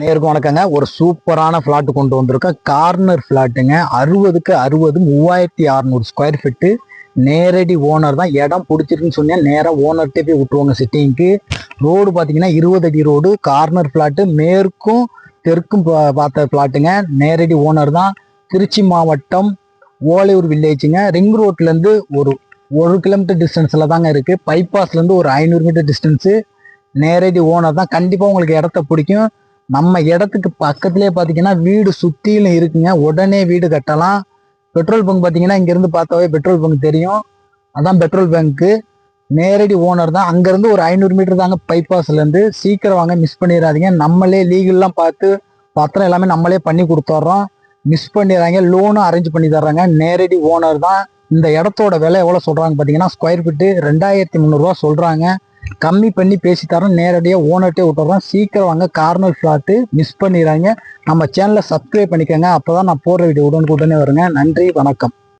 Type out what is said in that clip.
நேருக்கும் வணக்கங்க. ஒரு சூப்பரான ஃப்ளாட் கொண்டு வந்திருக்கோம் கார்னர் ஃப்ளாட்டுங்க அறுபதுக்கு அறுபது மூவாயிரத்தி அறநூறு ஸ்கொயர் ஃபீட்டு நேரடி ஓனர் தான். இடம் பிடிச்சிருக்குன்னு சொன்னால் நேராக ஓனர்கிட்டே போய் விட்டுருவாங்க சிட்டிங்க்கு ரோடு பார்த்தீங்கன்னா இருபது அடி ரோடு கார்னர் ஃப்ளாட்டு மேற்கும் தெற்கும் பா- பார்த்த ஃப்ளாட்டுங்க நேரடி ஓனர் தான். திருச்சி மாவட்டம் ஓலையூர் வில்லேஜுங்க ரிங் ரோட்லேருந்து ஒரு ஒரு கிலோமீட்டர் டிஸ்டன்ஸில் தாங்க இருக்குது பைபாஸ்லேருந்து ஒரு ஐநூறு மீட்டர் டிஸ்டன்ஸு நேரடி ஓனர் தான். கண்டிப்பாக உங்களுக்கு இடத்த பிடிக்கும். நம்ம இடத்துக்கு பக்கத்துலேயே பார்த்தீங்கன்னா வீடு சுற்றிலும் இருக்குங்க. உடனே வீடு கட்டலாம். பெட்ரோல் பங்க் பார்த்தீங்கன்னா இங்கேருந்து பார்த்தாவே பெட்ரோல் பங்க் தெரியும். அதான் பெட்ரோல் பங்க்கு நேரடி ஓனர் தான். அங்கேருந்து ஒரு ஐநூறு மீட்டர் தாங்க பைபாஸ்லேருந்து சீக்கிரம் வாங்க மிஸ் பண்ணிடாதீங்க. நம்மளே லீகல்லாம் பார்த்து பத்திரம் எல்லாமே நம்மளே பண்ணி கொடுத்துட்றோம் மிஸ் பண்ணிடுறாங்க லோனும் அரேஞ்ச் பண்ணி தர்றாங்க. நேரடி ஓனர் தான். இந்த இடத்தோட விலை எவ்வளோ சொல்கிறாங்க பார்த்தீங்கன்னா ஸ்கொயர் ஃபீட்டு ரெண்டாயிரத்தி முந்நூறுரூவா சொல்கிறாங்க கம்மி பண்ணி பேசி தரோம். நேரடியாக ஓனர்கிட்டே விட்டுறோம். சீக்கிரம் வாங்க. கார்னர் ஃப்ளாட்டு மிஸ் பண்ணிடுறாங்க நம்ம சேனலை சப்ஸ்கிரைப் பண்ணிக்கோங்க. அப்போ தான் நான் போடுற வீடியோ உடனுக்குடனே வருங்க. நன்றி. வணக்கம்.